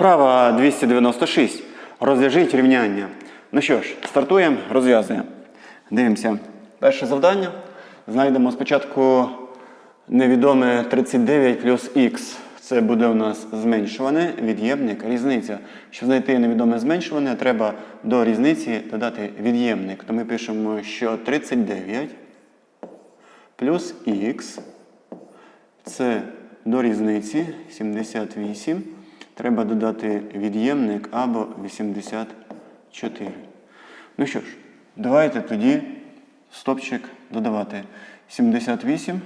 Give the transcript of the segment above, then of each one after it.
Вправа 296. Розв'яжіть рівняння. Ну що ж, стартуємо, розв'язуємо. Дивимося. Перше завдання. Знайдемо спочатку невідоме 39 плюс х. Це буде у нас зменшуване, від'ємник, різниця. Щоб знайти невідоме зменшуване, треба до різниці додати від'ємник. То ми пишемо, що 39 плюс х це до різниці 78. Треба додати від'ємник або 84. Ну що ж, давайте тоді стопчик додавати 78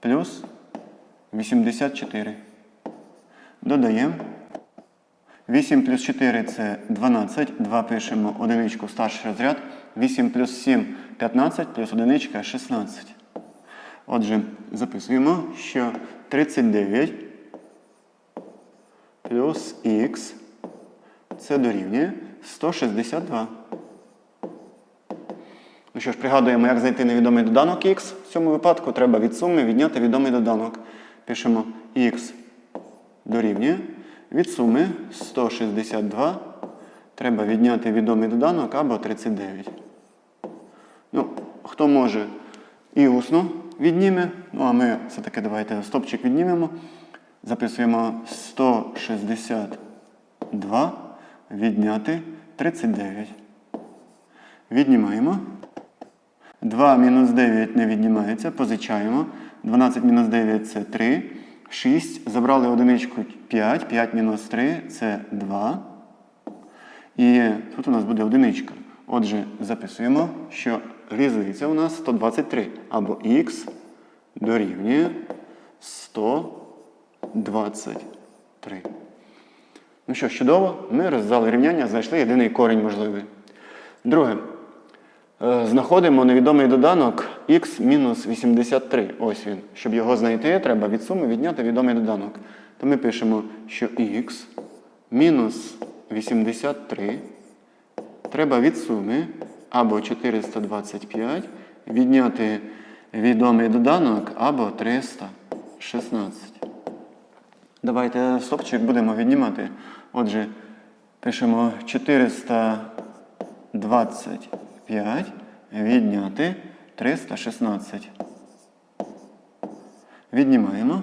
плюс 84. Додаємо. 8 плюс 4 це 12. 2 пишемо одиничку старший розряд. 8 плюс 7 15 плюс одиничка 16. Отже, записуємо, що 39 плюс х це дорівнює 162. Ну що ж, пригадуємо, як знайти невідомий доданок х. В цьому випадку треба від суми відняти відомий доданок. Пишемо х дорівнює. Від суми 162 треба відняти відомий доданок або 39. Ну, хто може і усно відніме. Ну, а ми все-таки давайте стопчик віднімемо. Записуємо 162 відняти 39. Віднімаємо. 2 мінус 9 не віднімається, позичаємо. 12 мінус 9 це 3. 6. Забрали одиничку 5. 5 мінус 3 це 2. І тут у нас буде одиничка. Отже, записуємо, що різниця у нас 123. Або х дорівнює 123. Ну що, чудово, ми розв'язали рівняння, знайшли єдиний корінь можливий. Друге. Е, Знаходимо невідомий доданок х мінус 83. Ось він. Щоб його знайти, треба від суми відняти відомий доданок. То ми пишемо, що х мінус 83 треба від суми або 425 відняти відомий доданок або 316. Давайте стопчик будемо віднімати. Отже, пишемо 425 відняти 316. Віднімаємо.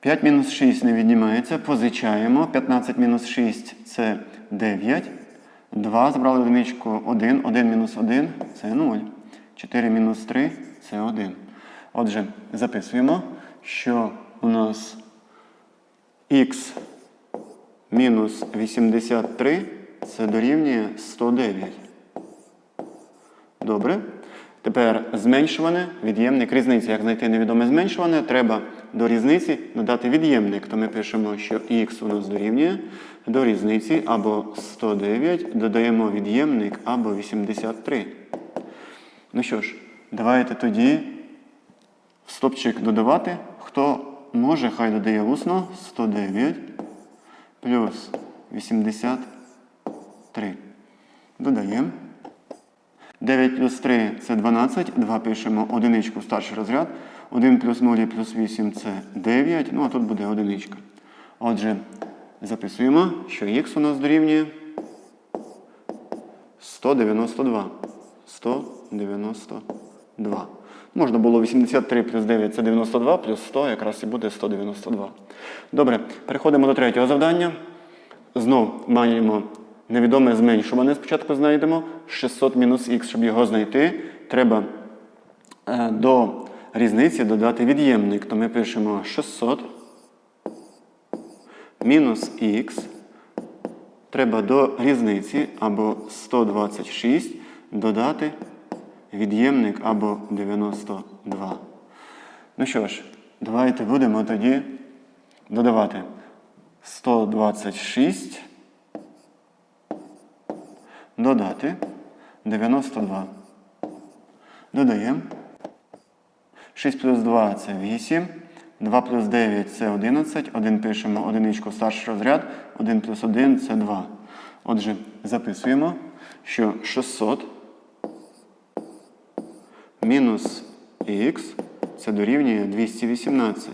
5 мінус 6 не віднімається. Позичаємо. 15 мінус 6 це 9. 2. Забрали одиничку 1. 1 мінус 1 це 0. 4 мінус 3 це 1. Отже, записуємо, що у нас х мінус 83 це дорівнює 109. Добре. Тепер зменшуване, від'ємник, різниця. Як знайти невідоме зменшуване, треба до різниці додати від'ємник. То ми пишемо, що х у нас дорівнює до різниці або 109, додаємо від'ємник або 83. Ну що ж, давайте тоді в стопчик додавати. Хто може, хай додає усно 109 плюс 83. Додаємо. 9 плюс 3 це 12. 2 пишемо одиничку старший розряд. 1 плюс 0 плюс 8 це 9. Ну, а тут буде одиничка. Отже, записуємо, що х у нас дорівнює 192. 192. Можна було 83 плюс 9 це 92, плюс 100 якраз і буде 192. Добре, переходимо до третього завдання. Знов маємо невідоме зменшуване. Спочатку знайдемо 600 мінус х. Щоб його знайти, треба е, до різниці додати від'ємник. То ми пишемо 600 мінус х. Треба до різниці або 126 додати від'ємник або 92. Ну що ж, давайте будемо тоді додавати 126 додати 92. Додаємо. 6 плюс 2 це 8. 2 плюс 9 це 11. 1 пишемо одиничку старший розряд. 1 плюс 1 це 2. Отже, записуємо, що 600 мінус х це дорівнює 218.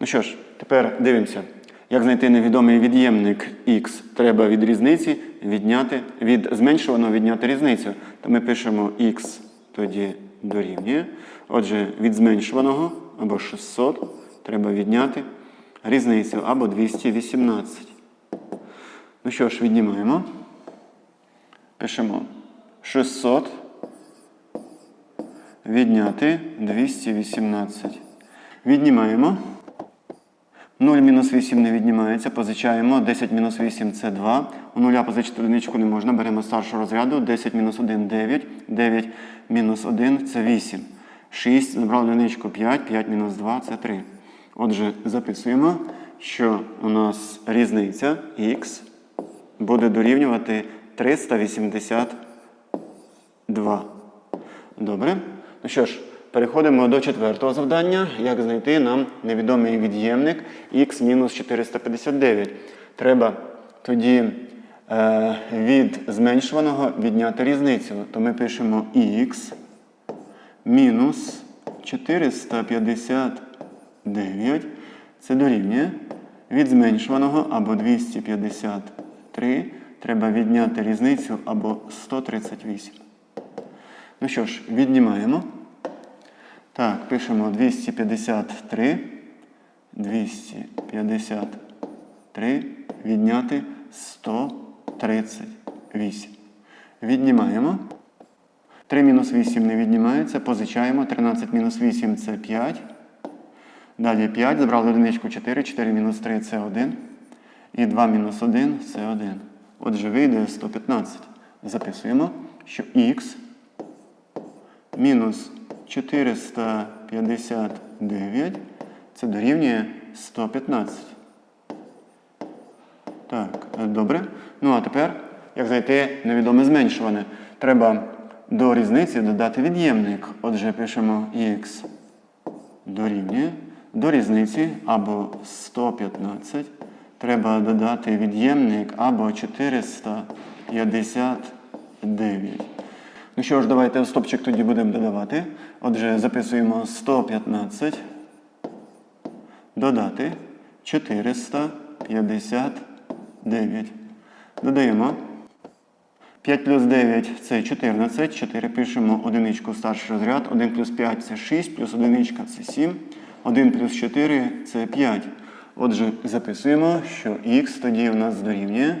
Ну що ж, тепер дивимося. Як знайти невідомий від'ємник x, треба від різниці відняти, від зменшуваного відняти різницю. То ми пишемо x тоді дорівнює. Отже, від зменшуваного або 600 треба відняти різницю або 218. Ну що ж, віднімаємо. Пишемо 600 відняти 218. Віднімаємо. 0 мінус 8 не віднімається, позичаємо. 10 мінус 8 це 2. У нуля позичити одиничку не можна. Беремо старшого розряду. 10 мінус 1 9. 9 мінус 1 це 8. 6. Забрали одиничку 5. 5 мінус 2 це 3. Отже, записуємо, що у нас різниця х буде дорівнювати 382. Добре. Ну що ж, переходимо до четвертого завдання. Як знайти нам невідомий від'ємник х-459. Треба тоді е, від зменшуваного відняти різницю. То ми пишемо х мінус 459. Це дорівнює. Від зменшуваного або 253 треба відняти різницю або 138. Ну що ж, віднімаємо. Так, пишемо 253. 253 відняти 138. Віднімаємо. 3 мінус 8 не віднімається. Позичаємо. 13 мінус 8 це 5. Далі 5. Забрали одиничку 4. 4 мінус 3 це 1. І 2 мінус 1 це 1. Отже, вийде 115. Записуємо, що х мінус 459 це дорівнює 115. Так, е, добре. Ну а тепер, як знайти невідоме зменшуване, треба до різниці додати від'ємник. Отже, пишемо х дорівнює. До різниці або 115 треба додати від'ємник або 459. Ну що ж, давайте стопчик тоді будемо додавати. Отже, записуємо 115. Додати 459. Додаємо. 5 плюс 9 це 14. 4 пишемо одиничку старший розряд. 1 плюс 5 це 6, плюс одиничка це 7. 1 плюс 4 це 5. Отже, записуємо, що х тоді у нас дорівнює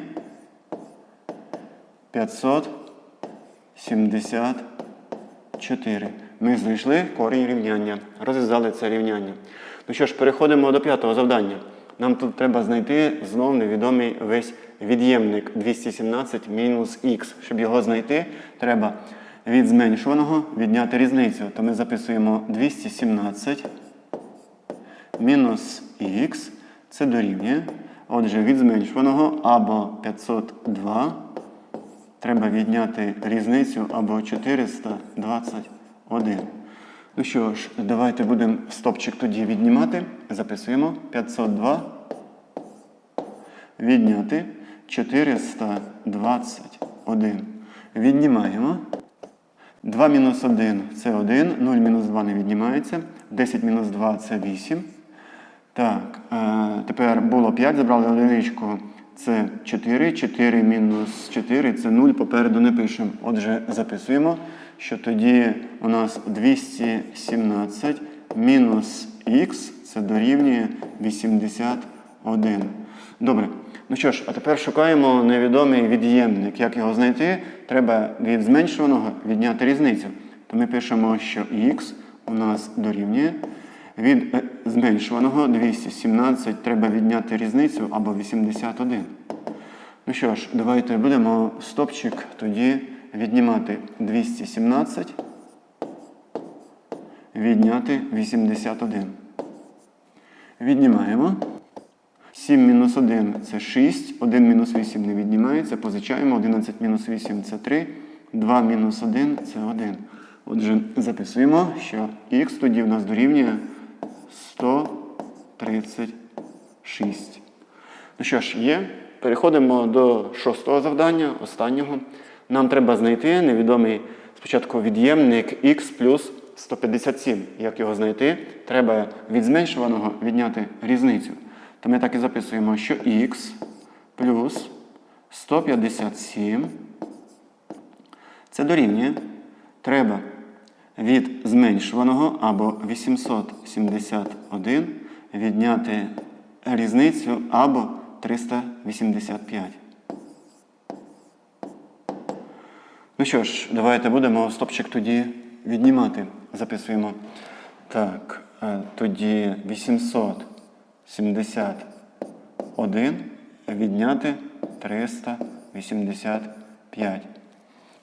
574. Ми знайшли корінь рівняння. Розв'язали це рівняння. Ну що ж, переходимо до п'ятого завдання. Нам тут треба знайти знов невідомий весь від'ємник 217 мінус х. Щоб його знайти, треба від зменшуваного відняти різницю. То ми записуємо 217 мінус х. Це дорівнює. Отже, від зменшуваного або 502 треба відняти різницю або 421. Ну що ж, давайте будемо стопчик тоді віднімати. Записуємо 502. Відняти 421. Віднімаємо. 2 мінус 1 це 1, 0 мінус 2 не віднімається. 10 мінус 2 це 8. Так, е, тепер було 5, забрали одиничку. Це 4. 4 мінус 4 це 0. Попереду не пишемо. Отже, записуємо, що тоді у нас 217 мінус х це дорівнює 81. Добре. Ну що ж, а тепер шукаємо невідомий від'ємник. Як його знайти? Треба від зменшуваного відняти різницю. То ми пишемо, що х у нас дорівнює. Від е, зменшуваного 217 треба відняти різницю або 81. Ну що ж, давайте будемо стопчик тоді віднімати 217, відняти 81. Віднімаємо. 7 мінус 1 це 6, 1 мінус 8 не віднімається. Позичаємо. 11 мінус 8 це 3, 2 мінус 1 це 1. Отже, записуємо, що х тоді в нас дорівнює 136. Ну що ж, є. Переходимо до шостого завдання, останнього. Нам треба знайти невідомий спочатку від'ємник х плюс 157. Як його знайти? Треба від зменшуваного відняти різницю. То ми так і записуємо, що х плюс 157 це дорівнює. Треба від зменшуваного або 871 відняти різницю або 385. Ну що ж, давайте будемо стопчик тоді віднімати. Записуємо. Так, е, тоді 871 відняти 385.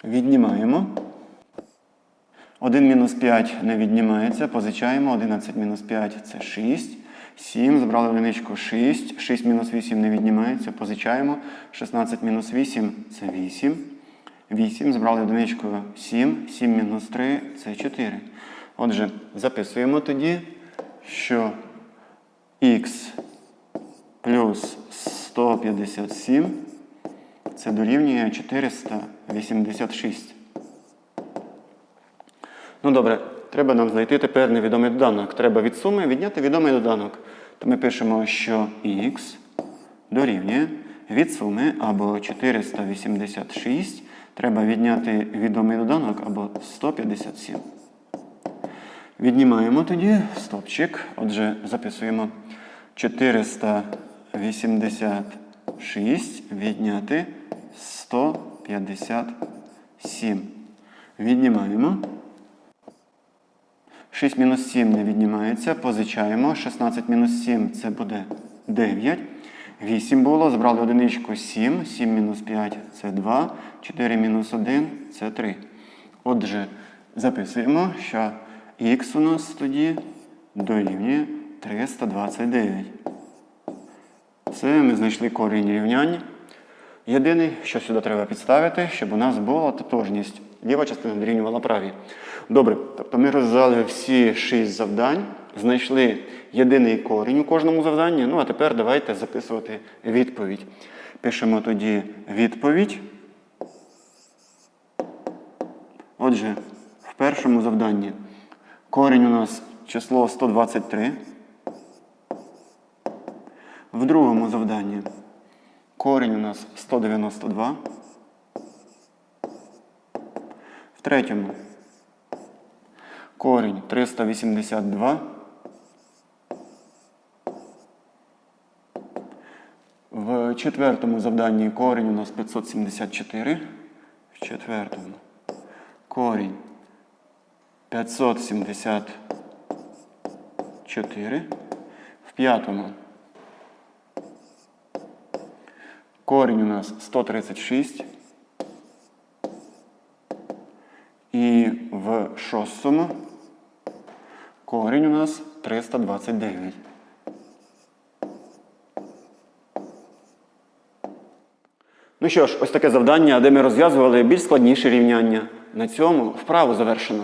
Віднімаємо. 1 мінус 5 не віднімається, позичаємо. 11 мінус 5 це 6. 7, забрали одиничку 6. 6 мінус 8 не віднімається, позичаємо. 16 мінус 8 це 8. 8, збрали одиничку 7. 7 мінус 3 це 4. Отже, записуємо тоді, що х плюс 157 це дорівнює 486. Ну добре, треба нам знайти тепер невідомий доданок. Треба від суми відняти відомий доданок. То ми пишемо, що х дорівнює від суми або 486. Треба відняти відомий доданок або 157. Віднімаємо тоді стопчик. Отже, записуємо 486 відняти 157. Віднімаємо. 6 мінус 7 не віднімається, позичаємо. 16 мінус 7 це буде 9. 8 було, збрали одиничку 7. 7 мінус 5 це 2. 4 мінус 1 це 3. Отже, записуємо, що х у нас тоді дорівнює 329. Це ми знайшли корінь рівняння. Єдине, що сюди треба підставити, щоб у нас була тотожність. Ліва частина дорівнювала правій. Добре, тобто ми розв'язали всі шість завдань, знайшли єдиний корінь у кожному завданні. Ну а тепер давайте записувати відповідь. Пишемо тоді відповідь. Отже, в першому завданні корінь у нас число 123. В другому завданні корінь у нас 192. В третьому корінь 382. В четвертому завданні корінь у нас 574. В четвертому корінь 574. В п'ятому корінь у нас 136. І в шостому корінь у нас 329. Ну що ж, ось таке завдання, де ми розв'язували більш складніші рівняння. На цьому вправу завершено.